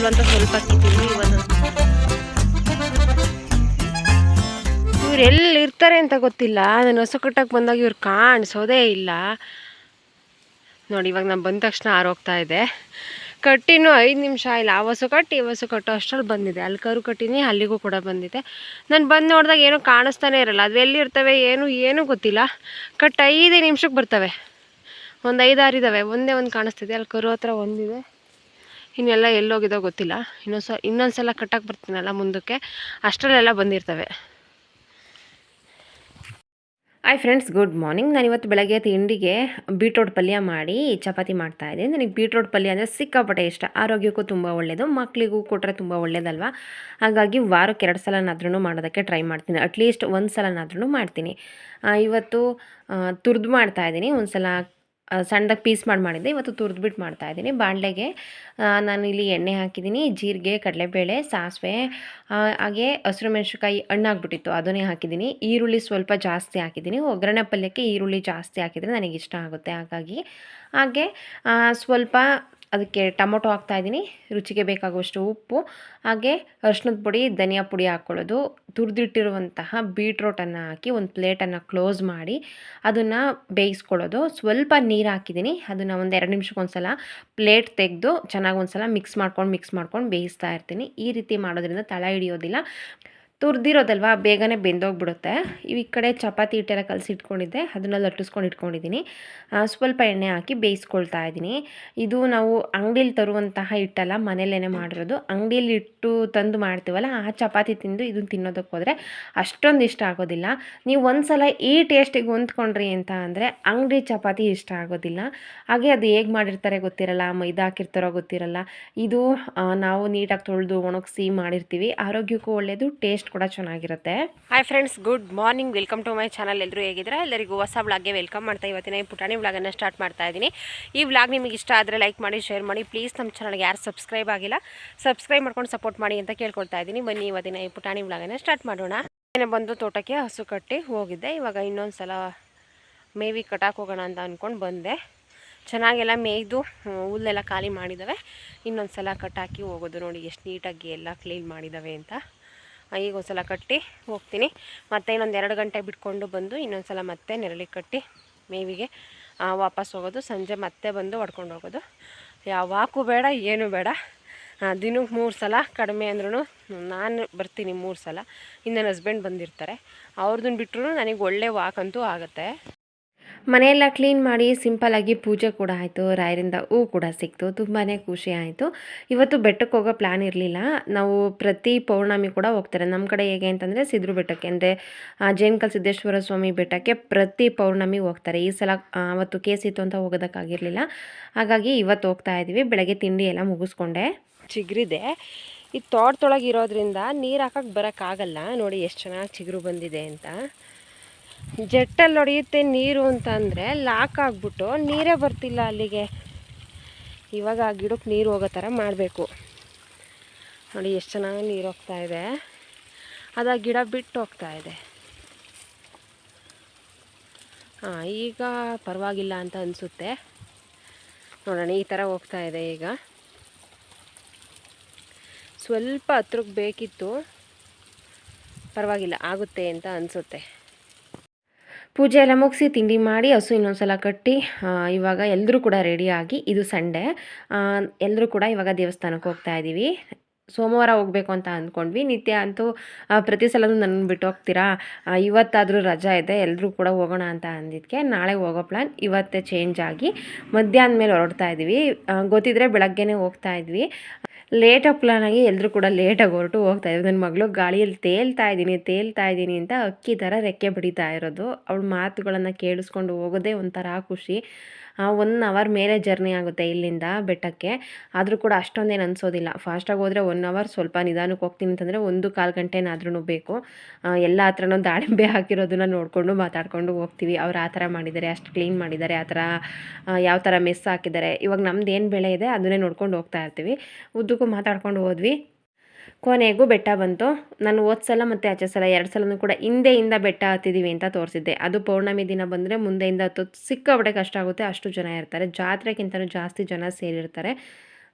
ಹಣ್ಣಾಗುತ್ತೋ ಅಂತ ಸ್ವಲ್ಪ ಹಾಕಿದ್ದೀವಿ ಇವ್ರು ಎಲ್ಲಿ ಇರ್ತಾರೆ ಅಂತ ಗೊತ್ತಿಲ್ಲ. ನಾನು ಹೊಸ ಕಟ್ಟಕ್ಕೆ ಬಂದಾಗ ಇವ್ರು ಕಾಣಿಸೋದೇ ಇಲ್ಲ. ನೋಡಿ, ಇವಾಗ ನಾನು ಬಂದ ತಕ್ಷಣ ಆರೋಗ್ತಾ ಇದೆ. ಕಟ್ಟಿನೂ ಐದು ನಿಮಿಷ ಇಲ್ಲ. ಆ ಹೊಸ ಕಟ್ಟಿ ಹೊಸ ಕಟ್ಟು ಅಷ್ಟರಲ್ಲಿ ಬಂದಿದೆ. ಅಲ್ಲಿ ಕರು ಕಟ್ಟಿನಿ, ಅಲ್ಲಿಗೂ ಕೂಡ ಬಂದಿದೆ. ನಾನು ಬಂದು ನೋಡಿದಾಗ ಏನೂ ಕಾಣಿಸ್ತಾನೆ ಇರಲ್ಲ. ಅದು ಎಲ್ಲಿರ್ತವೆ ಏನು, ಏನೂ ಗೊತ್ತಿಲ್ಲ. ಕಟ್ ಐದೇ ನಿಮಿಷಕ್ಕೆ ಬರ್ತವೆ. ಒಂದು ಐದಾರು ಇದ್ದಾವೆ ಒಂದೇ ಒಂದು ಕಾಣಿಸ್ತಿದೆ. ಅಲ್ಲಿ ಕರು ಹತ್ರ ಒಂದಿದೆ. ಇನ್ನೆಲ್ಲ ಎಲ್ಲೋಗಿದೋ ಗೊತ್ತಿಲ್ಲ. ಇನ್ನೊಂದು ಸ ಇನ್ನೊಂದು ಸಲ ಕಟ್ಟಕ್ಕೆ ಬರ್ತೀನಲ್ಲ ಮುಂದಕ್ಕೆ. ಅಷ್ಟರಲ್ಲೆಲ್ಲ ಬಂದಿರ್ತವೆ. ಹಾಯ್ ಫ್ರೆಂಡ್ಸ್ ಗುಡ್ ಮಾರ್ನಿಂಗ್ ನಾನು ಇವತ್ತು ಬೆಳಗ್ಗೆ ತಿಂಡಿಗೆ ಬೀಟ್ರೋಟ್ ಪಲ್ಯ ಮಾಡಿ ಚಪಾತಿ ಮಾಡ್ತಾ ಇದ್ದೀನಿ. ನನಗೆ ಬೀಟ್ರೋಟ್ ಪಲ್ಯ ಅಂದರೆ ಸಿಕ್ಕಾಪಟ್ಟೆ ಇಷ್ಟ. ಆರೋಗ್ಯಕ್ಕೂ ತುಂಬ ಒಳ್ಳೆಯದು ಮಕ್ಕಳಿಗೂ ಕೊಟ್ಟರೆ ತುಂಬ ಒಳ್ಳೇದಲ್ವ? ಹಾಗಾಗಿ ವಾರಕ್ಕೆ ಎರಡು ಸಲನಾದ್ರೂ ಮಾಡೋದಕ್ಕೆ ಟ್ರೈ ಮಾಡ್ತೀನಿ. ಅಟ್ಲೀಸ್ಟ್ ಒಂದು ಸಲನಾದ್ರೂ ಮಾಡ್ತೀನಿ. ಇವತ್ತು ತುರಿದು ಮಾಡ್ತಾ ಇದ್ದೀನಿ. ಒಂದು ಸಲ ಸಣ್ಣದಾಗಿ ಪೀಸ್ ಮಾಡಿ ಮಾಡಿದ್ದೆ. ಇವತ್ತು ತುರಿದ್ಬಿಟ್ಟು ಮಾಡ್ತಾ ಇದ್ದೀನಿ. ಬಾಣಲೆಗೆ ನಾನು ಇಲ್ಲಿ ಎಣ್ಣೆ ಹಾಕಿದ್ದೀನಿ. ಜೀರಿಗೆ, ಕಡಲೆಬೇಳೆ, ಸಾಸಿವೆ ಹಾಗೆ ಹಸಿರು ಮೆಣಸಿನ್ಕಾಯಿ ಹಣ್ಣಾಗ್ಬಿಟ್ಟಿತ್ತು ಅದನ್ನೇ ಹಾಕಿದ್ದೀನಿ. ಈರುಳ್ಳಿ ಸ್ವಲ್ಪ ಜಾಸ್ತಿ ಹಾಕಿದ್ದೀನಿ. ಒಗ್ಗರಣೆ ಪಲ್ಯಕ್ಕೆ ಈರುಳ್ಳಿ ಜಾಸ್ತಿ ಹಾಕಿದರೆ ನನಗೆ ಇಷ್ಟ ಆಗುತ್ತೆ. ಹಾಗಾಗಿ ಹಾಗೆ ಸ್ವಲ್ಪ ಅದಕ್ಕೆ ಟೊಮೊಟೊ ಹಾಕ್ತಾ ಇದ್ದೀನಿ. ರುಚಿಗೆ ಬೇಕಾಗುವಷ್ಟು ಉಪ್ಪು, ಹಾಗೆ ಅರ್ಶಿನದ ಪುಡಿ, ಧನಿಯಾ ಪುಡಿ ಹಾಕ್ಕೊಳ್ಳೋದು ತುರಿದಿಟ್ಟಿರುವಂತಹ ಬೀಟ್ರೋಟನ್ನು ಹಾಕಿ ಒಂದು ಪ್ಲೇಟನ್ನು ಕ್ಲೋಸ್ ಮಾಡಿ ಅದನ್ನು ಬೇಯಿಸ್ಕೊಳ್ಳೋದು. ಸ್ವಲ್ಪ ನೀರು ಹಾಕಿದ್ದೀನಿ. ಅದನ್ನು ಒಂದು ಎರಡು ನಿಮಿಷಕ್ಕೊಂದ್ಸಲ ಪ್ಲೇಟ್ ತೆಗೆದು ಚೆನ್ನಾಗಿ ಒಂದು ಸಲ ಮಿಕ್ಸ್ ಮಾಡ್ಕೊಂಡು ಮಿಕ್ಸ್ ಮಾಡ್ಕೊಂಡು ಬೇಯಿಸ್ತಾ ಇರ್ತೀನಿ. ಈ ರೀತಿ ಮಾಡೋದ್ರಿಂದ ತಳ ಹಿಡಿಯೋದಿಲ್ಲ. ತುರ್ದಿರೋದಲ್ವಾ? ಬೇಗನೆ ಬೆಂದೋಗ್ಬಿಡುತ್ತೆ. ಈ ಕಡೆ ಚಪಾತಿ ಹಿಟ್ಟೆಲ್ಲ ಕಲಸಿ ಇಟ್ಕೊಂಡಿದ್ದೆ ಅದನ್ನ ಲಟ್ಟಿಸ್ಕೊಂಡು ಇಟ್ಕೊಂಡಿದ್ದೀನಿ ಸ್ವಲ್ಪ ಎಣ್ಣೆ ಹಾಕಿ ಬೇಯಿಸ್ಕೊಳ್ತಾ ಇದ್ದೀನಿ ಇದು ನಾವು ಅಂಗಡೀಲಿ ತರುವಂತಹ ಹಿಟ್ಟಲ್ಲ ಮನೇಲೇ ಮಾಡಿರೋದು. ಅಂಗಡೀಲಿ ಇಟ್ಟು ತಂದು ಮಾಡ್ತೀವಲ್ಲ, ಆ ಚಪಾತಿ ತಿಂದು ಇದನ್ನ ತಿನ್ನೋದಕ್ಕೆ ಹೋದರೆ ಅಷ್ಟೊಂದು ಇಷ್ಟ ಆಗೋದಿಲ್ಲ. ನೀವು ಒಂದು ಸಲ ಈ ಟೇಸ್ಟಿಗೆ ಹೊಂದ್ಕೊಂಡ್ರಿ ಅಂತ ಅಂದರೆ ಅಂಗಡಿ ಚಪಾತಿ ಇಷ್ಟ ಆಗೋದಿಲ್ಲ. ಹಾಗೆ ಅದು ಹೇಗೆ ಮಾಡಿರ್ತಾರೆ ಗೊತ್ತಿರಲ್ಲ, ಮೈದಾ ಹಾಕಿರ್ತಾರೋ ಗೊತ್ತಿರಲ್ಲ. ಇದು ನಾವು ನೀಟಾಗಿ ತೊಳೆದು ಒಣಗಿಸಿ ಮಾಡಿರ್ತೀವಿ. ಆರೋಗ್ಯಕ್ಕೂ ಒಳ್ಳೆಯದು ಟೇಸ್ಟ್ ಕೂಡ ಚೆನ್ನಾಗಿರುತ್ತೆ. Hi friends good morning welcome to my channel ಎಲ್ಲರೂ ಹೇಗಿದ್ರೆ ಎಲ್ಲರಿಗೂ ಹೊಸ ಬ್ಲಾಗ್ಗೆ ವೆಲ್ಕಮ್ ಮಾಡ್ತಾ ಇವತ್ತಿನ ಈ ಪುಟಾಣಿ ಬ್ಲಾಗನ್ನು ಸ್ಟಾರ್ಟ್ ಮಾಡ್ತಾ ಇದ್ದೀನಿ. ಈ ಬ್ಲಾಗ್ ನಿಮಗೆ ಇಷ್ಟ ಆದರೆ ಲೈಕ್ ಮಾಡಿ ಶೇರ್ ಮಾಡಿ. ಪ್ಲೀಸ್ ನಮ್ಮ ಚಾನಲ್ಗೆ ಯಾರು ಸಬ್ಸ್ಕ್ರೈಬ್ ಆಗಿಲ್ಲ ಸಬ್ಸ್ಕ್ರೈಬ್ ಮಾಡ್ಕೊಂಡು ಸಪೋರ್ಟ್ ಮಾಡಿ ಅಂತ ಕೇಳ್ಕೊಳ್ತಾ ಇದ್ದೀನಿ. ಬನ್ನಿ ಇವತ್ತಿನ ಈ ಪುಟಾಣಿ ಬ್ಲಾಗನ್ನು ಸ್ಟಾರ್ಟ್ ಮಾಡೋಣ. ಏನೇ ಬಂದು ತೋಟಕ್ಕೆ ಹಸು ಕಟ್ಟಿ ಹೋಗಿದ್ದೆ. ಇವಾಗ ಇನ್ನೊಂದು ಸಲ ಮೇವಿ ಕಟಾಕ್ ಹೋಗೋಣ ಅಂತ ಅಂದ್ಕೊಂಡು ಬಂದೆ. ಚೆನ್ನಾಗೆಲ್ಲ ಮೇಯ್ದು ಹುಲ್ಲೆಲ್ಲ ಖಾಲಿ ಮಾಡಿದ್ದಾವೆ ಇನ್ನೊಂದು ಸಲ ಕಟ್ಟಾಕಿ ಹೋಗೋದು ನೋಡಿ, ಎಷ್ಟು ನೀಟಾಗಿ ಎಲ್ಲ ಕ್ಲೀನ್ ಮಾಡಿದ್ದಾವೆ ಅಂತ. ಈಗ ಒಂದು ಸಲ ಕಟ್ಟಿ ಹೋಗ್ತೀನಿ. ಮತ್ತೆ ಇನ್ನೊಂದು ಎರಡು ಗಂಟೆ ಬಿಟ್ಕೊಂಡು ಬಂದು ಇನ್ನೊಂದು ಸಲ ಮತ್ತೆ ನೆರಳಿಗೆ ಕಟ್ಟಿ ಮೇವಿಗೆ ವಾಪಸ್ ಹೋಗೋದು. ಸಂಜೆ ಮತ್ತೆ ಬಂದು ಹೊಡ್ಕೊಂಡು ಹೋಗೋದು. ಯಾವಾಗೂ ಬೇಡ, ಏನು ಬೇಡ. ದಿನಕ್ಕೆ ಮೂರು ಸಲ, ಕಡಿಮೆ ಅಂದ್ರೂ ನಾನು ಬರ್ತೀನಿ ಮೂರು ಸಲ. ಇನ್ನು ನನ್ನ ಹಸ್ಬೆಂಡ್ ಬಂದಿರ್ತಾರೆ. ಅವ್ರದ್ದನ್ನು ಬಿಟ್ಟರು ನನಗೆ ಒಳ್ಳೆ ವಾಕಂತೂ ಆಗುತ್ತೆ. ಮನೆಯೆಲ್ಲ ಕ್ಲೀನ್ ಮಾಡಿ ಸಿಂಪಲ್ಲಾಗಿ ಪೂಜೆ ಕೂಡ ಆಯಿತು, ರಾಯರಿಂದ ಹೂ ಕೂಡ ಸಿಕ್ತು ತುಂಬಾ ಖುಷಿ ಆಯಿತು. ಇವತ್ತು ಬೆಟ್ಟಕ್ಕೆ ಹೋಗೋ ಪ್ಲ್ಯಾನ್ ಇರಲಿಲ್ಲ. ನಾವು ಪ್ರತಿ ಪೌರ್ಣಮಿ ಕೂಡ ಹೋಗ್ತಾರೆ. ನಮ್ಮ ಕಡೆ ಹೇಗೆ ಅಂತಂದರೆ ಸಿದ್ರು ಬೆಟ್ಟಕ್ಕೆ, ಅಂದರೆ ಜೇನ್ಕಲ್ ಸಿದ್ದೇಶ್ವರ ಸ್ವಾಮಿ ಬೆಟ್ಟಕ್ಕೆ ಪ್ರತಿ ಪೌರ್ಣಮಿ ಹೋಗ್ತಾರೆ. ಈ ಸಲ ಅವತ್ತು ಇತ್ತು ಅಂತ ಹೋಗೋದಕ್ಕಾಗಿರಲಿಲ್ಲ. ಹಾಗಾಗಿ ಇವತ್ತು ಹೋಗ್ತಾ ಇದ್ದೀವಿ ಬೆಳಗ್ಗೆ ತಿಂಡಿ ಎಲ್ಲ ಮುಗಿಸ್ಕೊಂಡೆ. ಚಿಗ್ರಿದೆ. ಈ ತೋಟದೊಳಗಿರೋದ್ರಿಂದ ನೀರು ಹಾಕಕ್ಕೆ ಬರೋಕ್ಕಾಗಲ್ಲ ನೋಡಿ, ಎಷ್ಟು ಚೆನ್ನಾಗಿ ಚಿಗುರು ಬಂದಿದೆ ಅಂತ. ಜೆಟ್ಟಲ್ಲಿ ಹೊಡೆಯುತ್ತೆ ನೀರು ಅಂತ ಅಂದರೆ ಲಾಕ್ ಆಗಿಬಿಟ್ಟು ನೀರೇ ಬರ್ತಿಲ್ಲ ಅಲ್ಲಿಗೆ. ಇವಾಗ ಆ ಗಿಡಕ್ಕೆ ನೀರು ಹೋಗೋ ಥರ ಮಾಡಬೇಕು. ನೋಡಿ ಎಷ್ಟು ಚೆನ್ನಾಗಿ ನೀರು ಹೋಗ್ತಾ ಇದೆ. ಅದು ಆ ಗಿಡ ಬಿಟ್ಟು ಹೋಗ್ತಾ ಇದೆ. ಹಾಂ ಈಗ ಪರವಾಗಿಲ್ಲ ಅಂತ ಅನಿಸುತ್ತೆ. ನೋಡೋಣ, ಈ ಥರ ಹೋಗ್ತಾ ಇದೆ ಈಗ. ಸ್ವಲ್ಪ ಹತ್ರಕ್ಕೆ ಬೇಕಿತ್ತು ಪರವಾಗಿಲ್ಲ, ಆಗುತ್ತೆ ಅಂತ ಅನಿಸುತ್ತೆ. ಪೂಜೆ ಎಲ್ಲ ಮುಗಿಸಿ ತಿಂಡಿ ಮಾಡಿ ಹಸು ಇನ್ನೊಂದ್ಸಲ ಕಟ್ಟಿ ಇವಾಗ ಎಲ್ಲರೂ ಕೂಡ ರೆಡಿಯಾಗಿ ಇದು ಸಂಡೇ. ಎಲ್ಲರೂ ಕೂಡ ಇವಾಗ ದೇವಸ್ಥಾನಕ್ಕೆ ಹೋಗ್ತಾ ಇದ್ದೀವಿ ಸೋಮವಾರ ಹೋಗಬೇಕು ಅಂತ ಅಂದ್ಕೊಂಡ್ವಿ. ನಿತ್ಯ ಅಂತೂ ಪ್ರತಿ ಸಲನೂ ನನ್ನ ಬಿಟ್ಟು ಹೋಗ್ತೀರಾ? ಇವತ್ತಾದರೂ ರಜಾ ಇದೆ ಎಲ್ಲರೂ ಕೂಡ ಹೋಗೋಣ ಅಂತ ಅಂದಿದ್ದಕ್ಕೆ ನಾಳೆ ಹೋಗೋ ಪ್ಲ್ಯಾನ್ ಇವತ್ತೇ ಚೇಂಜ್ ಆಗಿ ಮಧ್ಯಾಹ್ನ ಮೇಲೆ ಹೊರಡ್ತಾ ಇದ್ದೀವಿ ಗೊತ್ತಿದ್ರೆ ಬೆಳಗ್ಗೆನೇ ಹೋಗ್ತಾ ಇದ್ವಿ. ಲೇಟಾಗಿ ಪ್ಲಾನ್ ಆಗಿ ಎಲ್ಲರೂ ಕೂಡ ಲೇಟಾಗಿ ಹೊರಟು ಹೋಗ್ತಾ ಇದ್ದಾರೆ ನನ್ನ ಮಗಳು ಗಾಳಿಯಲ್ಲಿ ತೇಲ್ತಾ ಇದ್ದೀನಿ ತೇಲ್ತಾ ಇದ್ದೀನಿ ಅಂತ ಅಕ್ಕಿ ಥರ ರೆಕ್ಕೆ ಬಡಿತಾ ಇರೋದು. ಅವಳ ಮಾತುಗಳನ್ನು ಕೇಳಿಸ್ಕೊಂಡು ಹೋಗೋದೇ ಒಂಥರ ಖುಷಿ. ಒನ್ ಅವರ್ ಮೇಲೆ ಜರ್ನಿ ಆಗುತ್ತೆ ಇಲ್ಲಿಂದ ಬೆಟ್ಟಕ್ಕೆ. ಆದರೂ ಕೂಡ ಅಷ್ಟೊಂದೇನು ಅನಿಸೋದಿಲ್ಲ. ಫಾಸ್ಟಾಗಿ ಹೋದರೆ ಒನ್ ಅವರ್ ಸ್ವಲ್ಪ ನಿಧಾನಕ್ಕೆ ಹೋಗ್ತೀನಿ ಅಂತಂದರೆ ಒಂದು ಕಾಲು ಗಂಟೆನಾದ್ರೂ ಬೇಕು. ಎಲ್ಲ ಹತ್ರನೂ ದಾಳಿಂಬೆ ಹಾಕಿರೋದನ್ನ ನೋಡಿಕೊಂಡು ಮಾತಾಡ್ಕೊಂಡು ಹೋಗ್ತೀವಿ. ಅವ್ರು ಆ ಥರ ಮಾಡಿದ್ದಾರೆ, ಅಷ್ಟು ಕ್ಲೀನ್ ಮಾಡಿದ್ದಾರೆ, ಆ ಥರ ಯಾವ ಥರ ಮೆಸ್ ಹಾಕಿದ್ದಾರೆ. ಇವಾಗ ನಮ್ದು ಏನು ಬೆಳೆ ಇದೆ, ಅದನ್ನೇ ನೋಡ್ಕೊಂಡು ಹೋಗ್ತಾ ಇರ್ತೀವಿ. ಉದ್ದಕ್ಕೂ ಮಾತಾಡ್ಕೊಂಡು ಹೋದ್ವಿ. ಕೊನೆಗೂ ಬೆಟ್ಟ ಬಂತು. ನಾನು ಸಲ ಮತ್ತು ಆಚೆ ಸಲ ಎರಡು ಸಲನೂ ಕೂಡ ಹಿಂದೆಯಿಂದ ಬೆಟ್ಟ ಹತ್ತಿದ್ದೀವಿ ಅಂತ ತೋರಿಸಿದ್ದೆ. ಅದು ಪೌರ್ಣಮಿ ದಿನ ಬಂದರೆ ಮುಂದೆಯಿಂದ ಹತ್ತೋದು ಸಿಕ್ಕಾಪಟ್ಟೆ ಕಷ್ಟ ಆಗುತ್ತೆ. ಅಷ್ಟು ಜನ ಇರ್ತಾರೆ. ಜಾತ್ರೆಗಿಂತಲೂ ಜಾಸ್ತಿ ಜನ ಸೇರಿರ್ತಾರೆ.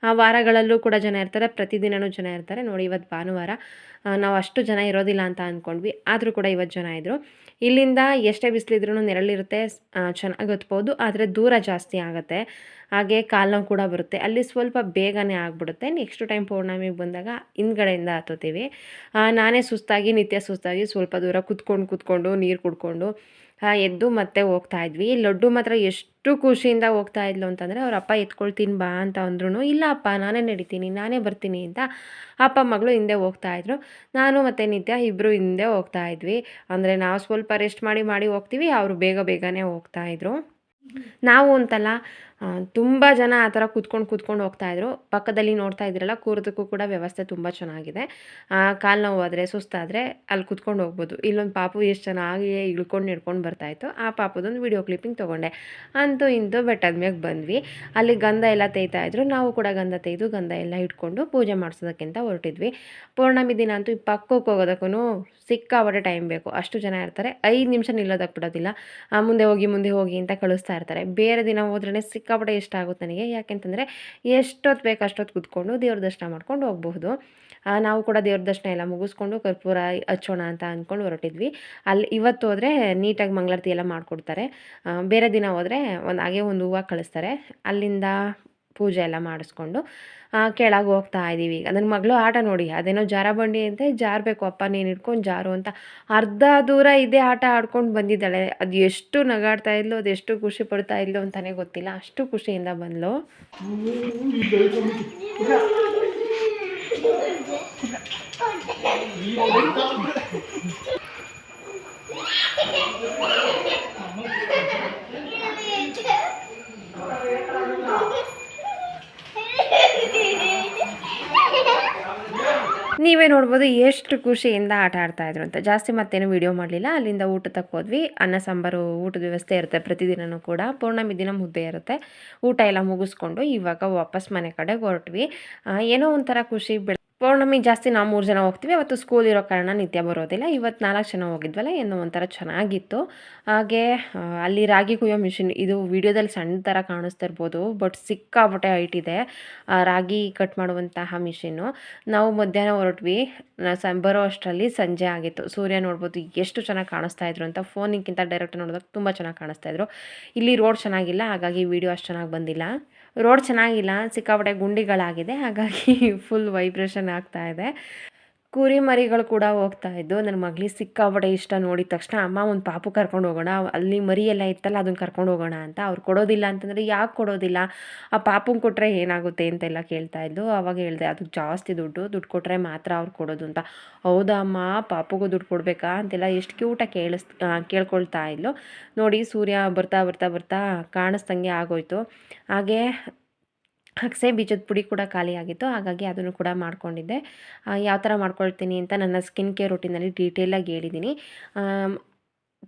ಆ ವಾರಗಳಲ್ಲೂ ಕೂಡ ಜನ ಇರ್ತಾರೆ ಪ್ರತಿದಿನವೂ ಜನ ಇರ್ತಾರೆ. ನೋಡಿ, ಇವತ್ತು ಭಾನುವಾರ ನಾವು ಅಷ್ಟು ಜನ ಇರೋದಿಲ್ಲ ಅಂತ ಅಂದ್ಕೊಂಡ್ವಿ ಆದರೂ ಕೂಡ ಇವತ್ತು ಜನ ಇದ್ದರು ಇಲ್ಲಿಂದ ಎಷ್ಟೇ ಬಿಸಿಲಿದ್ರೂ ನೆರಳಿರುತ್ತೆ ಚೆನ್ನಾಗಿ ಹೊತ್ಬೋದು. ಆದರೆ ದೂರ ಜಾಸ್ತಿ ಆಗುತ್ತೆ. ಹಾಗೆ ಕಾಲು ಕೂಡ ಬರುತ್ತೆ. ಅಲ್ಲಿ ಸ್ವಲ್ಪ ಬೇಗನೆ ಆಗಿಬಿಡುತ್ತೆ. ನೆಕ್ಸ್ಟ್ ಟೈಮ್ ಪೌರ್ಣಮಿಗೆ ಬಂದಾಗ ಹಿಂದ್ಗಡೆಯಿಂದ ಹತ್ತೋತೀವಿ ನಾನೇ ಸುಸ್ತಾಗಿ, ನಿತ್ಯ ಸುಸ್ತಾಗಿ ಸ್ವಲ್ಪ ದೂರ ಕುತ್ಕೊಂಡು ಕುತ್ಕೊಂಡು, ನೀರು ಕುಡ್ಕೊಂಡು ಎದ್ದು ಮತ್ತೆ ಹೋಗ್ತಾ ಇದ್ವಿ. ಲಡ್ಡು ಮಾತ್ರ ಎಷ್ಟು ಖುಷಿಯಿಂದ ಹೋಗ್ತಾ ಇದ್ಲು ಅಂತಂದರೆ ಅವ್ರ ಅಪ್ಪ ಎತ್ಕೊಳ್ತೀನಿ ಬಾ ಅಂತ ಅಂದ್ರೂ ಇಲ್ಲ ಅಪ್ಪ ನಾನೇ ನಡಿತೀನಿ ನಾನೇ ಬರ್ತೀನಿ ಅಂತ ಅಪ್ಪ ಮಗಳು ಹಿಂದೆ ಹೋಗ್ತಾ ಇದ್ರು. ನಾನು ಮತ್ತು ನಿತ್ಯ ಇಬ್ಬರು ಹಿಂದೆ ಹೋಗ್ತಾ ಇದ್ವಿ. ಅಂದರೆ ನಾವು ಸ್ವಲ್ಪ ರೆಸ್ಟ್ ಮಾಡಿ ಮಾಡಿ ಹೋಗ್ತೀವಿ ಅವರು ಬೇಗ ಬೇಗನೆ ಹೋಗ್ತಾ ಇದ್ರು. ನಾವು ಅಂತಲ್ಲ ತುಂಬ ಜನ ಆ ಥರ ಕೂತ್ಕೊಂಡು ಕೂತ್ಕೊಂಡು ಹೋಗ್ತಾಯಿದ್ರು ಪಕ್ಕದಲ್ಲಿ ನೋಡ್ತಾ ಇದ್ರಲ್ಲ, ಕೂರೋದಕ್ಕೂ ಕೂಡ ವ್ಯವಸ್ಥೆ ತುಂಬ ಚೆನ್ನಾಗಿದೆ. ಕಾಲು ನೋವು ಆದರೆ ಸುಸ್ತಾದರೆ ಅಲ್ಲಿ ಕೂತ್ಕೊಂಡು ಹೋಗ್ಬೋದು. ಇಲ್ಲೊಂದು ಪಾಪು ಎಷ್ಟು ಚೆನ್ನಾಗಿ ಇಳ್ಕೊಂಡು ಹಿಡ್ಕೊಂಡು ಬರ್ತಾಯಿತ್ತು ಆ ಪಾಪದೊಂದು ವಿಡಿಯೋ ಕ್ಲಿಪ್ಪಿಂಗ್ ತೊಗೊಂಡೆ. ಅಂತೂ ಇಂತೂ ಬೆಟ್ಟದ ಮೇಲೆ ಬಂದ್ವಿ. ಅಲ್ಲಿ ಗಂಧ ಎಲ್ಲ ಇದ್ರು. ನಾವು ಕೂಡ ಗಂಧ ತೆಗೆದು ಗಂಧ ಎಲ್ಲ ಇಟ್ಕೊಂಡು ಪೂಜೆ ಮಾಡಿಸೋದಕ್ಕಿಂತ ಹೊರಟಿದ್ವಿ. ಪೌರ್ಣಮಿ ದಿನ ಅಂತೂ ಪಕ್ಕಕ್ಕೆ ಹೋಗೋದಕ್ಕೂ ಸಿಕ್ಕಾಪಟ್ಟೆ ಟೈಮ್ ಬೇಕು. ಅಷ್ಟು ಜನ ಇರ್ತಾರೆ. ಐದು ನಿಮಿಷ ನಿಲ್ಲೋದಕ್ಕೆ ಬಿಡೋದಿಲ್ಲ. ಮುಂದೆ ಹೋಗಿ ಮುಂದೆ ಹೋಗಿ ಅಂತ ಕಳಿಸ್ತಾ ಇರ್ತಾರೆ. ಬೇರೆ ದಿನ ಹೋದ್ರೇ ಸಿಕ್ಕಾಪಟ್ಟೆ ಇಷ್ಟ ಆಗುತ್ತೆ ನನಗೆ. ಯಾಕೆಂತಂದರೆ ಎಷ್ಟೊತ್ತು ಬೇಕು ಅಷ್ಟೊತ್ತು ಕೂತ್ಕೊಂಡು ದೇವ್ರ ದರ್ಶನ ಮಾಡ್ಕೊಂಡು ಹೋಗಬಹುದು. ನಾವು ಕೂಡ ದೇವ್ರ ದರ್ಶನ ಎಲ್ಲ ಮುಗಿಸ್ಕೊಂಡು ಕರ್ಪೂರ ಹಚ್ಚೋಣ ಅಂತ ಅಂದ್ಕೊಂಡು ಹೊರಟಿದ್ವಿ. ಅಲ್ಲಿ ಇವತ್ತು ಹೋದರೆ ನೀಟಾಗಿ ಮಂಗಳಾರತಿ ಎಲ್ಲ ಮಾಡಿಕೊಡ್ತಾರೆ. ಬೇರೆ ದಿನ ಹೋದರೆ ಒಂದು ಹಾಗೆ ಒಂದು ಹೂವು ಕಳಿಸ್ತಾರೆ. ಅಲ್ಲಿಂದ ಪೂಜೆ ಎಲ್ಲ ಮಾಡಿಸ್ಕೊಂಡು ಕೆಳಗೆ ಹೋಗ್ತಾ ಇದ್ದೀವಿ ಈಗ. ನನ್ನ ಮಗಳು ಆಟ ನೋಡಿ ಅದೇನೋ ಜಾರ ಬಂಡಿ ಅಂತ ಜಾರಬೇಕು ಅಪ್ಪ ನೀನು ಹಿಡ್ಕೊಂಡು ಜಾರು ಅಂತ ಅರ್ಧ ದೂರ ಇದೇ ಆಟ ಆಡ್ಕೊಂಡು ಬಂದಿದ್ದಾಳೆ. ಅದು ಎಷ್ಟು ನಗಾಡ್ತಾ ಇದ್ಲು ಅದು ಎಷ್ಟು ಖುಷಿ ಪಡ್ತಾ ಇದ್ಲು ಅಂತಲೇ ಗೊತ್ತಿಲ್ಲ. ಅಷ್ಟು ಖುಷಿಯಿಂದ ಬಂದಳು ನೀವೇ ನೋಡ್ಬೋದು ಎಷ್ಟು ಖುಷಿಯಿಂದ ಆಟ ಆಡ್ತಾ ಇದ್ರು ಅಂತ. ಜಾಸ್ತಿ ಮತ್ತೇನು ವೀಡಿಯೋ ಮಾಡಲಿಲ್ಲ. ಅಲ್ಲಿಂದ ಊಟ ಹೋದ್ವಿ. ಅನ್ನ, ಸಾಂಬಾರು, ಊಟದ ವ್ಯವಸ್ಥೆ ಇರುತ್ತೆ ಪ್ರತಿದಿನವೂ ಕೂಡ. ಪೂರ್ಣಮಿ ದಿನ ಮುದ್ದೆ ಇರುತ್ತೆ. ಊಟ ಎಲ್ಲ ಮುಗಿಸ್ಕೊಂಡು ಇವಾಗ ವಾಪಸ್ ಮನೆ ಕಡೆ ಹೊರಟ್ವಿ. ಏನೋ ಒಂಥರ ಖುಷಿ ಪೌರ್ಣಮಿ ಜಾಸ್ತಿ ನಾವು ಮೂರು ಜನ ಹೋಗ್ತೀವಿ, ಅವತ್ತು ಸ್ಕೂಲ್ ಇರೋ ಕಾರಣ ನಿತ್ಯ ಬರೋದಿಲ್ಲ. ಇವತ್ತು ನಾಲ್ಕು ಜನ ಹೋಗಿದ್ವಲ್ಲ, ಏನೋ ಒಂಥರ ಚೆನ್ನಾಗಿತ್ತು. ಹಾಗೆ ಅಲ್ಲಿ ರಾಗಿ ಕುಯ್ಯೋ ಮಿಷಿನ್ ಇದು ವಿಡಿಯೋದಲ್ಲಿ ಸಣ್ಣ ಥರ ಕಾಣಿಸ್ತಾ ಇರ್ಬೋದು ಬಟ್ ಸಿಕ್ಕಾಪಟ್ಟೆ ಹೈಟ್ ಇದೆ. ರಾಗಿ ಕಟ್ ಮಾಡುವಂತಹ ಮಿಷಿನ್ನು ನಾವು ಮಧ್ಯಾಹ್ನ ಹೊರಟ್ವಿ ಸ, ಬರೋ ಅಷ್ಟರಲ್ಲಿ ಸಂಜೆ ಆಗಿತ್ತು. ಸೂರ್ಯ ನೋಡ್ಬೋದು ಎಷ್ಟು ಚೆನ್ನಾಗಿ ಕಾಣಿಸ್ತಾ ಇದ್ರು ಅಂತ ಫೋನಿಗಿಂತ ಡೈರೆಕ್ಟ್ ನೋಡೋದಕ್ಕೆ ತುಂಬ ಚೆನ್ನಾಗಿ ಕಾಣಿಸ್ತಾ ಇದ್ರು. ಇಲ್ಲಿ ರೋಡ್ ಚೆನ್ನಾಗಿಲ್ಲ, ಹಾಗಾಗಿ ವಿಡಿಯೋ ಅಷ್ಟು ಚೆನ್ನಾಗಿ ಬಂದಿಲ್ಲ. ರೋಡ್ ಚೆನ್ನಾಗಿಲ್ಲ ಸಿಕ್ಕಾಪಟ್ಟೆ ಗುಂಡಿಗಳಾಗಿದೆ ಹಾಗಾಗಿ ಫುಲ್ ವೈಬ್ರೇಷನ್ ಆಗ್ತಾ ಇದೆ. ಕುರಿ ಮರಿಗಳು ಕೂಡ ಹೋಗ್ತಾ ಇದ್ದು ನನ್ನ ಮಗಳಿಗೆ ಸಿಕ್ಕಾಪಟ್ಟೆ ಇಷ್ಟ ನೋಡಿದ ತಕ್ಷಣ, ಅಮ್ಮ, ಒಂದು ಪಾಪು ಕರ್ಕೊಂಡು ಹೋಗೋಣ, ಅಲ್ಲಿ ಮರಿ ಎಲ್ಲ ಇತ್ತಲ್ಲ ಅದನ್ನ ಕರ್ಕೊಂಡು ಹೋಗೋಣ ಅಂತ ಅವ್ರು ಕೊಡೋದಿಲ್ಲ ಅಂತಂದರೆ, ಯಾಕೆ ಕೊಡೋದಿಲ್ಲ? ಆ ಪಾಪುಂಗೆ ಕೊಟ್ಟರೆ ಏನಾಗುತ್ತೆ? ಅಂತೆಲ್ಲ ಕೇಳ್ತಾ ಇದ್ದು, ಅವಾಗ ಹೇಳಿದೆ ಅದಕ್ಕೆ ಜಾಸ್ತಿ ದುಡ್ಡು ದುಡ್ಡು ಕೊಟ್ಟರೆ ಮಾತ್ರ ಅವ್ರು ಕೊಡೋದು ಅಂತ. ಹೌದಾ ಅಮ್ಮ, ಪಾಪುಗೂ ದುಡ್ಡು ಕೊಡಬೇಕಾ? ಅಂತೆಲ್ಲ ಎಷ್ಟು ಕ್ಯೂಟ ಕೇಳಿಸ್ ಕೇಳ್ಕೊಳ್ತಾ ಇದ್ಲು. ನೋಡಿ ಸೂರ್ಯ ಬರ್ತಾ ಬರ್ತಾ ಬರ್ತಾ ಕಾಣಿಸ್ದಂಗೆ ಆಗೋಯ್ತು. ಹಾಗೆ ಅಗಸೆ ಬೀಜದ ಪುಡಿ ಕೂಡ ಖಾಲಿಯಾಗಿತ್ತು ಹಾಗಾಗಿ ಅದನ್ನು ಕೂಡ ಮಾಡಿಕೊಂಡಿದ್ದೆ. ಯಾವ ಥರ ಮಾಡ್ಕೊಳ್ತೀನಿ ಅಂತ ನನ್ನ ಸ್ಕಿನ್ ಕೇರ್ ರೂಟೀನಲ್ಲಿ ಡೀಟೇಲಾಗಿ ಹೇಳಿದ್ದೀನಿ.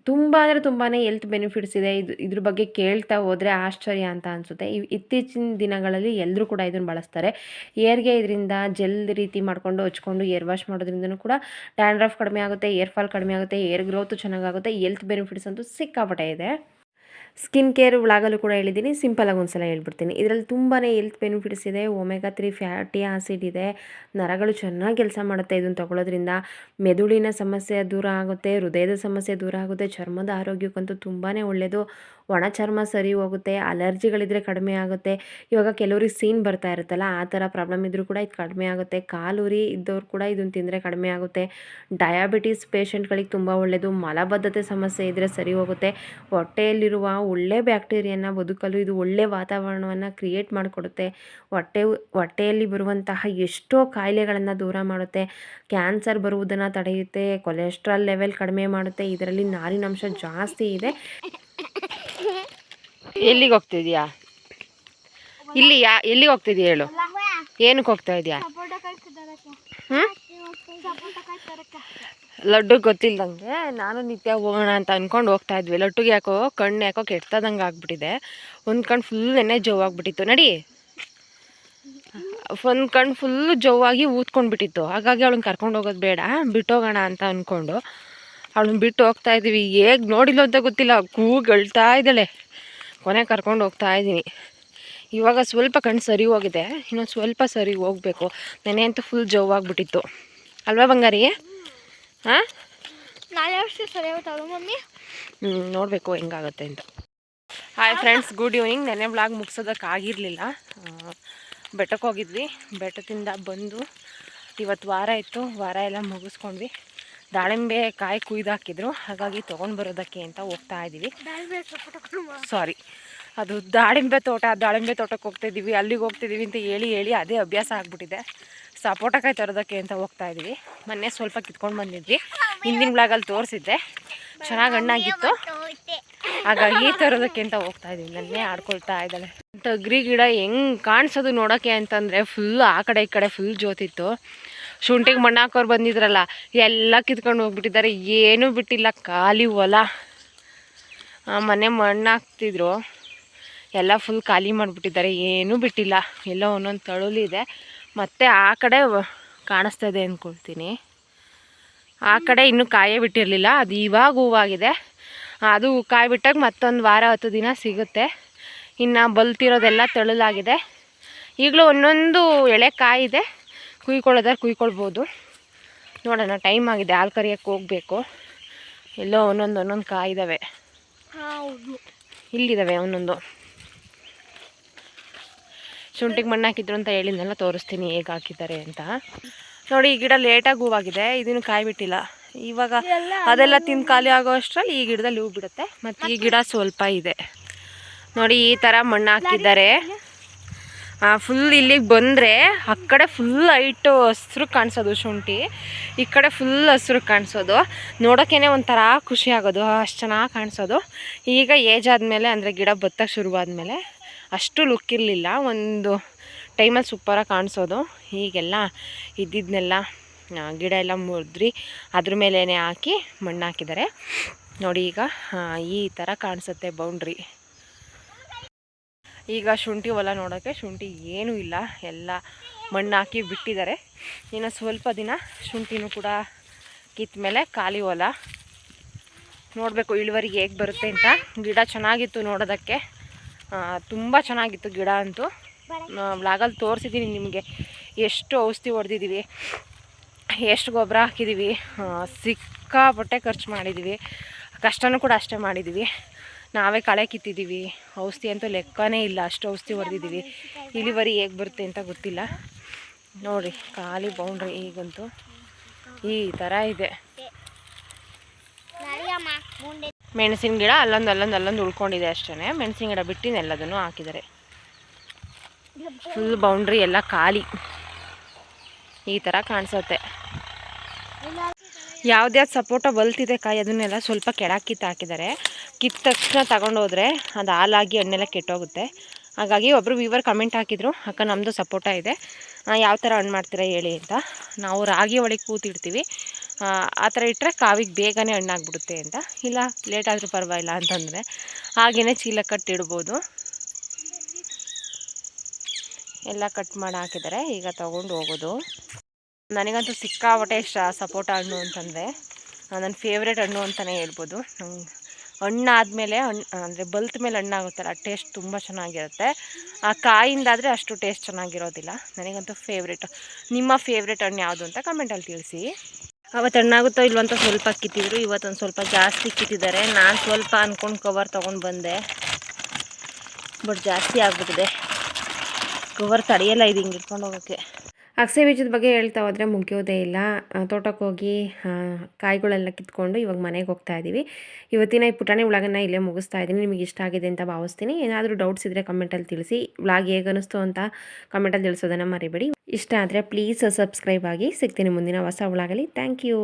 ತುಂಬ ಅಂದರೆ ತುಂಬಾ ಹೆಲ್ತ್ ಬೆನಿಫಿಟ್ಸ್ ಇದೆ. ಇದು, ಇದ್ರ ಬಗ್ಗೆ ಕೇಳ್ತಾ ಹೋದರೆ ಆಶ್ಚರ್ಯ ಅಂತ ಅನಿಸುತ್ತೆ. ಇತ್ತೀಚಿನ ದಿನಗಳಲ್ಲಿ ಎಲ್ಲರೂ ಕೂಡ ಇದನ್ನು ಬಳಸ್ತಾರೆ. ಏರ್ಗೆ ಇದರಿಂದ ಜೆಲ್ ರೀತಿ ಮಾಡಿಕೊಂಡು ಹಚ್ಕೊಂಡು ಏರ್ ವಾಶ್ ಮಾಡೋದ್ರಿಂದ ಕೂಡ ಡ್ಯಾಂಡ್ರಫ್ ಕಡಿಮೆ ಆಗುತ್ತೆ, ಏರ್ ಫಾಲ್ ಕಡಿಮೆ ಆಗುತ್ತೆ, ಏರ್ ಗ್ರೋತು ಚೆನ್ನಾಗಾಗುತ್ತೆ, ಹೆಲ್ತ್ ಬೆನಿಫಿಟ್ಸ್ ಅಂತೂ ಸಿಕ್ಕಾಪಟ್ಟೆ ಇದೆ. ಸ್ಕಿನ್ ಕೇರ್ ವ್ಲಾಗಲ್ಲೂ ಕೂಡ ಹೇಳಿದ್ದೀನಿ ಸಿಂಪಲಾಗಿ ಒಂದು ಸಲ ಹೇಳ್ಬಿಡ್ತೀನಿ. ಇದರಲ್ಲಿ ತುಂಬಾ ಹೆಲ್ತ್ ಬೆನಿಫಿಟ್ಸ್ ಇದೆ, ಒಮೆಗಾ ತ್ರೀ ಫ್ಯಾಟಿ ಆಸಿಡ್ ಇದೆ, ನರಗಳು ಚೆನ್ನಾಗಿ ಕೆಲಸ ಮಾಡುತ್ತೆ ಇದನ್ನು ತಗೊಳ್ಳೋದ್ರಿಂದ ಮೆದುಳಿನ ಸಮಸ್ಯೆ ದೂರ ಆಗುತ್ತೆ, ಹೃದಯದ ಸಮಸ್ಯೆ ದೂರ ಆಗುತ್ತೆ, ಚರ್ಮದ ಆರೋಗ್ಯಕ್ಕಂತೂ ತುಂಬಾ ಒಳ್ಳೆಯದು ಒಣ ಚರ್ಮ ಸರಿ ಹೋಗುತ್ತೆ, ಅಲರ್ಜಿಗಳಿದ್ರೆ ಕಡಿಮೆ ಆಗುತ್ತೆ. ಇವಾಗ ಕೆಲವ್ರಿಗೆ ಸೀನ್ ಬರ್ತಾ ಇರುತ್ತಲ್ಲ, ಆ ಥರ ಪ್ರಾಬ್ಲಮ್ ಇದ್ದರೂ ಕೂಡ ಇದು ಕಡಿಮೆ ಆಗುತ್ತೆ. ಕಾಲುರಿ ಇದ್ದವ್ರು ಕೂಡ ಇದನ್ನು ತಿಂದರೆ ಕಡಿಮೆ ಆಗುತ್ತೆ. ಡಯಾಬಿಟೀಸ್ ಪೇಷಂಟ್ಗಳಿಗೆ ತುಂಬ ಒಳ್ಳೆಯದು ಮಲಬದ್ಧತೆ ಸಮಸ್ಯೆ ಇದ್ದರೆ ಸರಿ ಹೋಗುತ್ತೆ. ಹೊಟ್ಟೆಯಲ್ಲಿರುವ ಒಳ್ಳೆ ಬ್ಯಾಕ್ಟೀರಿಯಾನ ಬದುಕಲು ಇದು ಒಳ್ಳೆ ವಾತಾವರಣವನ್ನು ಕ್ರಿಯೇಟ್ ಮಾಡಿಕೊಡುತ್ತೆ. ಹೊಟ್ಟೆ ಹೊಟ್ಟೆಯಲ್ಲಿ ಬರುವಂತಹ ಎಷ್ಟೋ ಕಾಯಿಲೆಗಳನ್ನು ದೂರ ಮಾಡುತ್ತೆ. ಕ್ಯಾನ್ಸರ್ ಬರುವುದನ್ನು ತಡೆಯುತ್ತೆ ಕೊಲೆಸ್ಟ್ರಾಲ್ ಲೆವೆಲ್ ಕಡಿಮೆ ಮಾಡುತ್ತೆ. ಇದರಲ್ಲಿ ನಾರಿನಂಶ ಜಾಸ್ತಿ ಇದೆ. ಎಲ್ಲಿಗೆ ಹೋಗ್ತಿದ್ಯಾ ಇಲ್ಲಿ ಯಾ ಎಲ್ಲಿಗೆ ಹೋಗ್ತಿದ್ಯಾ ಹೇಳು? ಏನಕ್ಕೆ ಹೋಗ್ತಾ ಇದೆಯಾ? ಹ್ಞೂ ಲಡ್ಡು ಗೊತ್ತಿಲ್ಲದಂಗೆ ನಾನು ನಿತ್ಯ ಹೋಗೋಣ ಅಂತ ಅಂದ್ಕೊಂಡು ಹೋಗ್ತಾ ಇದ್ವಿ. ಲಡ್ಡುಗೆ ಯಾಕೋ ಕಣ್ಣು ಯಾಕೋ ಕೆಟ್ಟದಂಗೆ ಆಗ್ಬಿಟ್ಟಿದೆ. ಒಂದು ಕಣ್ಣು ಫುಲ್ ನೆನ್ನೆ ಜೋವಾಗ್ಬಿಟ್ಟಿತ್ತು ನಡಿ. ಒಂದು ಕಣ್ಣು ಫುಲ್ಲು ಜೋವಾಗಿ ಊದ್ಕೊಂಡು ಬಿಟ್ಟಿತ್ತು. ಹಾಗಾಗಿ ಅವಳನ್ನ ಕರ್ಕೊಂಡು ಹೋಗೋದು ಬೇಡ. ಬಿಟ್ಟೋಗೋಣ ಅಂತ ಅಂದ್ಕೊಂಡು ಅವಳನ್ನ ಬಿಟ್ಟು ಹೋಗ್ತಾ ಇದ್ದೀವಿ. ಹೇಗೆ ನೋಡಿಲ್ಲ ಅಂತ ಗೊತ್ತಿಲ್ಲ. ಕೂಗಳ್ತಾ ಇದ್ದಾಳೆ. ಕೊನೆ ಕರ್ಕೊಂಡು ಹೋಗ್ತಾ ಇದ್ದೀನಿ. ಇವಾಗ ಸ್ವಲ್ಪ ಕಣ್ಣು ಸರಿ ಹೋಗಿದೆ. ಇನ್ನೊಂದು ಸ್ವಲ್ಪ ಸರಿ ಹೋಗಬೇಕು. ನೆನೆ ಅಂತೂ ಫುಲ್ ಜವ್ವಾಗಿಬಿಟ್ಟಿತ್ತು ಅಲ್ವಾ ಬಂಗಾರಿ? ಹಾಂ ನಾಳೆ ಅಷ್ಟು ಸರಿ ಹೋಗ್ತಾವ ಮಮ್ಮಿ. ಹ್ಞೂ ನೋಡಬೇಕು ಹೆಂಗಾಗುತ್ತೆ ಅಂತ. ಹಾಯ್ ಫ್ರೆಂಡ್ಸ್ ಗುಡ್ ಈವ್ನಿಂಗ್ ನೆನೆ ಬ್ಲಾಗ್ ಮುಗಿಸೋದಕ್ಕಾಗಿರಲಿಲ್ಲ ಬೆಟ್ಟಕ್ಕೆ ಹೋಗಿದ್ವಿ. ಬೆಟ್ಟದಿಂದ ಬಂದು ಇವತ್ತು ವಾರ ಇತ್ತು. ವಾರ ಎಲ್ಲ ಮುಗಿಸ್ಕೊಂಡ್ವಿ. ದಾಳಿಂಬೆ ಕಾಯಿ ಕುಯ್ದು ಹಾಕಿದ್ರು. ಹಾಗಾಗಿ ತೊಗೊಂಡು ಬರೋದಕ್ಕೆ ಅಂತ ಹೋಗ್ತಾ ಇದ್ದೀವಿ. ಸಾರಿ ಅದು ದಾಳಿಂಬೆ ತೋಟ, ದಾಳಿಂಬೆ ತೋಟಕ್ಕೆ ಹೋಗ್ತಾಯಿದ್ದೀವಿ ಅಲ್ಲಿಗೆ ಹೋಗ್ತಿದ್ದೀವಿ ಅಂತ ಹೇಳಿ ಹೇಳಿ ಅದೇ ಅಭ್ಯಾಸ ಆಗ್ಬಿಟ್ಟಿದೆ. ಸಪೋಟಕಾಯಿ ತರೋದಕ್ಕೆ ಅಂತ ಹೋಗ್ತಾ ಮೊನ್ನೆ ಸ್ವಲ್ಪ ಕಿತ್ಕೊಂಡು ಬಂದಿದ್ವಿ. ಹಿಂದಿನ ಬ್ಲಾಗಲ್ಲಿ ತೋರಿಸಿದ್ದೆ. ಚೆನ್ನಾಗಿ ಹಣ್ಣಾಗಿತ್ತು. ಹಾಗಾಗಿ ತರೋದಕ್ಕೆ ಅಂತ ಹೋಗ್ತಾ ಇದ್ದೀವಿ. ನನ್ನೇ ಆಡ್ಕೊಳ್ತಾ ಇದ್ದಾಳೆ. ತೊಗರಿ ಗಿಡ ಹೆಂಗೆ ಕಾಣಿಸೋದು ನೋಡೋಕ್ಕೆ ಅಂತಂದರೆ ಫುಲ್ ಆ ಕಡೆ ಈ ಕಡೆ ಫುಲ್ ಜೋತಿತ್ತು ಶುಂಠಿಗೆ ಮಣ್ಣು ಹಾಕೋರು ಬಂದಿದ್ರಲ್ಲ, ಎಲ್ಲ ಕಿತ್ಕೊಂಡು ಹೋಗ್ಬಿಟ್ಟಿದ್ದಾರೆ. ಏನೂ ಬಿಟ್ಟಿಲ್ಲ, ಖಾಲಿ ಹೊಲ. ಮನೆ ಮಣ್ಣು ಹಾಕ್ತಿದ್ರು. ಎಲ್ಲ ಫುಲ್ ಖಾಲಿ ಮಾಡಿಬಿಟ್ಟಿದ್ದಾರೆ ಏನೂ ಬಿಟ್ಟಿಲ್ಲ. ಎಲ್ಲ ಒಂದೊಂದು ತಳುಲಿದೆ ಮತ್ತು ಆ ಕಡೆ ಕಾಣಿಸ್ತಾ ಇದೆ ಅಂದ್ಕೊಳ್ತೀನಿ ಆ ಕಡೆ ಇನ್ನೂ ಕಾಯೇ ಬಿಟ್ಟಿರಲಿಲ್ಲ ಅದು ಇವಾಗ ಹೂವಾಗಿದೆ. ಅದು ಕಾಯಿ ಬಿಟ್ಟಾಗ ಮತ್ತೊಂದು ವಾರ ಹತ್ತು ದಿನ ಸಿಗುತ್ತೆ. ಇನ್ನು ಬಲ್ತಿರೋದೆಲ್ಲ ತಳಲಾಗಿದೆ. ಈಗಲೂ ಒಂದೊಂದು ಎಳೆ ಕಾಯಿದೆ. ಕುಯ್ಕೊಳ್ಳೋದಾದ್ರೆ ಕುಯ್ಕೊಳ್ಬೋದು. ನೋಡೋಣ ಟೈಮ್ ಆಗಿದೆ ಹಾಲು ಕರಿಯೋಕ್ಕೆ ಹೋಗಬೇಕು. ಎಲ್ಲೋ ಒಂದೊಂದು ಒಂದೊಂದು ಕಾಯಿದ್ದಾವೆ ಇಲ್ಲಿದ್ದಾವೆ ಒಂದೊಂದು. ಶುಂಠಿಗೆ ಮಣ್ಣು ಹಾಕಿದ್ರು ಅಂತ ಹೇಳಿದ್ನೆಲ್ಲ ತೋರಿಸ್ತೀನಿ ಹೇಗೆ ಹಾಕಿದ್ದಾರೆ ಅಂತ. ನೋಡಿ ಈ ಗಿಡ ಲೇಟಾಗಿ ಹೂವಾಗಿದೆ ಇದನ್ನು ಕಾಯಿ ಬಿಟ್ಟಿಲ್ಲ. ಇವಾಗ ಅದೆಲ್ಲ ತಿಂದು ಖಾಲಿ ಆಗೋ ಅಷ್ಟರಲ್ಲಿ ಈ ಗಿಡದಲ್ಲಿ ಹೂ ಬಿಡುತ್ತೆ. ಮತ್ತು ಈ ಗಿಡ ಸ್ವಲ್ಪ ಇದೆ. ನೋಡಿ ಈ ಥರ ಮಣ್ಣು ಹಾಕಿದ್ದಾರೆ. ಫುಲ್ ಇಲ್ಲಿಗೆ ಬಂದರೆ ಆ ಕಡೆ ಫುಲ್ ಹೈಟು ಹಸ್ರು ಕಾಣಿಸೋದು ಶುಂಠಿ. ಈ ಕಡೆ ಫುಲ್ ಹಸ್ರು ಕಾಣಿಸೋದು. ನೋಡೋಕ್ಕೇ ಒಂಥರ ಖುಷಿ ಆಗೋದು ಅಷ್ಟು ಚೆನ್ನಾಗಿ ಕಾಣಿಸೋದು. ಈಗ ಏಜ್ ಆದಮೇಲೆ ಅಂದರೆ ಗಿಡ ಬತ್ತಕ್ಕೆ ಶುರುವಾದಮೇಲೆ. ಅಷ್ಟು ಲುಕ್ ಇರಲಿಲ್ಲ. ಒಂದು ಟೈಮಲ್ಲಿ ಸೂಪರಾಗಿ ಕಾಣಿಸೋದು. ಹೀಗೆಲ್ಲ ಇದ್ದಿದ್ದನ್ನೆಲ್ಲ ಗಿಡ ಎಲ್ಲ ಮುರಿದ್ರಿ. ಅದ್ರ ಮೇಲೇ ಹಾಕಿ ಮಣ್ಣು ಹಾಕಿದ್ದಾರೆ ನೋಡಿ ಈಗ ಈ ಥರ ಕಾಣಿಸುತ್ತೆ ಬೌಂಡ್ರಿ ಈಗ ಶುಂಠಿ ಹೊಲ ನೋಡೋಕ್ಕೆ ಶುಂಠಿ ಏನೂ ಇಲ್ಲ. ಎಲ್ಲ ಮಣ್ಣು ಹಾಕಿ ಬಿಟ್ಟಿದ್ದಾರೆ ಇನ್ನು ಸ್ವಲ್ಪ ದಿನ ಶುಂಠಿನೂ ಕೂಡ ಕಿತ್ತ ಮೇಲೆ ಖಾಲಿ ಹೊಲ. ನೋಡಬೇಕು ಇಳುವರಿಗೆ ಹೇಗೆ ಬರುತ್ತೆ ಅಂತ. ಗಿಡ ಚೆನ್ನಾಗಿತ್ತು ನೋಡೋದಕ್ಕೆ. ತುಂಬ ಚೆನ್ನಾಗಿತ್ತು ಗಿಡ ಅಂತೂ. ಬ್ಲಾಗಲ್ಲಿ ತೋರಿಸಿದ್ದೀನಿ ನಿಮಗೆ. ಎಷ್ಟು ಔಷಧಿ ಹೊಡೆದಿದ್ದೀವಿ ಎಷ್ಟು ಗೊಬ್ಬರ ಹಾಕಿದ್ದೀವಿ ಸಿಕ್ಕಾಪಟ್ಟೆ ಖರ್ಚು ಮಾಡಿದ್ದೀವಿ ಕಷ್ಟನೂ ಕೂಡ ಅಷ್ಟೇ ಮಾಡಿದ್ದೀವಿ ನಾವೇ ಕಳೆ ಕಿತ್ತಿದ್ದೀವಿ ಔಷಧಿ ಅಂತೂ ಲೆಕ್ಕನೇ ಇಲ್ಲ, ಅಷ್ಟು ಔಷಧಿ ಹೊಡೆದಿದ್ದೀವಿ ಇಲಿವರಿ ಹೇಗೆ ಬರುತ್ತೆ ಅಂತ ಗೊತ್ತಿಲ್ಲ. ನೋಡಿ, ಖಾಲಿ ಬೌಂಡ್ರಿ ಈಗಂತೂ ಈ ಥರ ಇದೆ. ಮೆಣಸಿನ ಗಿಡ ಅಲ್ಲೊಂದು ಅಲ್ಲೊಂದು ಅಲ್ಲೊಂದು ಉಳ್ಕೊಂಡಿದೆ ಅಷ್ಟೇ ಮೆಣಸಿನ ಗಿಡ ಬಿಟ್ಟಿನ ಎಲ್ಲದನ್ನು ಹಾಕಿದ್ದಾರೆ. ಫುಲ್ ಬೌಂಡ್ರಿ ಎಲ್ಲ ಖಾಲಿ. ಈ ಥರ ಕಾಣಿಸುತ್ತೆ. ಯಾವ್ದ್ಯಾವ್ದು ಸಪೋಟ ಬಲ್ತಿದೆ ಕಾಯಿ ಅದನ್ನೆಲ್ಲ ಸ್ವಲ್ಪ ಕೆಳಗೆ ಕಿತ್ತು ಹಾಕಿದ್ದಾರೆ. ಕಿತ್ತ ತಕ್ಷಣ ತಗೊಂಡೋದ್ರೆ ಅದು ಹಾಲಾಗಿ ಹಣ್ಣೆಲ್ಲ ಕೆಟ್ಟೋಗುತ್ತೆ. ಹಾಗಾಗಿ ಒಬ್ಬರು ವಿವರ್ ಕಮೆಂಟ್ ಹಾಕಿದ್ರು, ಅಕ್ಕ ನಮ್ಮದು ಸಪೋಟ ಇದೆ. ಯಾವ ಥರ ಹಣ್ಣು ಮಾಡ್ತೀರಾ ಹೇಳಿ ಅಂತ. ನಾವು ರಾಗಿ ಒಳಗೆ ಕೂತಿಡ್ತೀವಿ. ಆ, ಥರ ಇಟ್ಟರೆ ಕಾವಿಗೆ ಬೇಗನೆ ಹಣ್ಣಾಗ್ಬಿಡುತ್ತೆ ಅಂತ. ಇಲ್ಲ ಲೇಟ್ ಆದರೂ ಪರವಾಗಿಲ್ಲ ಅಂತಂದರೆ ಹಾಗೆಯೇ ಚೀಲ ಕಟ್ಟಿಡ್ಬೋದು ಎಲ್ಲ ಕಟ್ ಮಾಡಿ ಹಾಕಿದ್ದಾರೆ ಈಗ ತೊಗೊಂಡು ಹೋಗೋದು. ನನಗಂತೂ ಸಿಕ್ಕಾಪಟ್ಟೆ ಇಷ್ಟ ಸಪೋಟ ಹಣ್ಣು ಅಂತಂದರೆ ನನ್ನ ಫೇವ್ರೇಟ್ ಹಣ್ಣು ಅಂತಲೇ ಹೇಳ್ಬೋದು. ನಂಗೆ ಹಣ್ಣಾದಮೇಲೆ ಹಣ್ಣು ಅಂದರೆ ಬಲ್ತ ಮೇಲೆ ಹಣ್ಣಾಗುತ್ತಲ್ಲ ಟೇಸ್ಟ್ ತುಂಬ ಚೆನ್ನಾಗಿರುತ್ತೆ. ಆ ಕಾಯಿಂದಾದರೆ ಅಷ್ಟು ಟೇಸ್ಟ್ ಚೆನ್ನಾಗಿರೋದಿಲ್ಲ. ನನಗಂತೂ ಫೇವ್ರೇಟ್ ನಿಮ್ಮ ಫೇವ್ರೇಟ್ ಹಣ್ಣು ಯಾವುದು ಅಂತ ಕಮೆಂಟಲ್ಲಿ ತಿಳಿಸಿ. ಅವತ್ತು ಹಣ್ಣಾಗುತ್ತೋ ಇಲ್ವಂತ ಸ್ವಲ್ಪ ಕಿತ್ತಿದ್ರು ಇವತ್ತೊಂದು ಸ್ವಲ್ಪ ಜಾಸ್ತಿ ಕಿತ್ತಿದ್ದಾರೆ. ನಾನು ಸ್ವಲ್ಪ ಅಂದ್ಕೊಂಡು ಕವರ್ ತೊಗೊಂಡು ಬಂದೆ. ಬಟ್ ಜಾಸ್ತಿ ಆಗ್ಬಿಟ್ಟಿದೆ. ಕವರ್ ತಡೆಯಲ್ಲ ಇದು ಹಿಂಗೆ ಇಟ್ಕೊಂಡು ಹೋಗೋಕ್ಕೆ. ಅಗಸೆ ಬೀಜದ ಬಗ್ಗೆ ಹೇಳ್ತಾ ಹೋದರೆ ಮುಗಿಯೋದೇ ಇಲ್ಲ. ತೋಟಕ್ಕೆ ಹೋಗಿ ಕಾಯಿಗಳೆಲ್ಲ ಕಿತ್ಕೊಂಡು ಇವಾಗ ಮನೆಗೆ ಹೋಗ್ತಾ ಇದ್ದೀವಿ ಇವತ್ತಿನ ಈ ಪುಟಾಣಿ ವ್ಲಾಗನ್ನು ಇಲ್ಲೇ ಮುಗಿಸ್ತಾ ಇದ್ದೀನಿ ನಿಮಗೆ ಇಷ್ಟ ಆಗಿದೆ ಅಂತ ಭಾವಿಸ್ತೀನಿ. ಏನಾದರೂ ಡೌಟ್ಸ್ ಇದ್ದರೆ ಕಮೆಂಟಲ್ಲಿ ತಿಳಿಸಿ. ವ್ಲಾಗ್ ಹೇಗೆ ಅನ್ನಿಸ್ತು ಅಂತ ಕಮೆಂಟಲ್ಲಿ ತಿಳಿಸೋದನ್ನು ಮರಿಬೇಡಿ. ಇಷ್ಟ ಆದರೆ ಪ್ಲೀಸ್ ಸಬ್ಸ್ಕ್ರೈಬ್ ಆಗಿ. ಸಿಗ್ತೀನಿ ಮುಂದಿನ ಹೊಸ ಉಳಾಗಲಿ ಥ್ಯಾಂಕ್ ಯು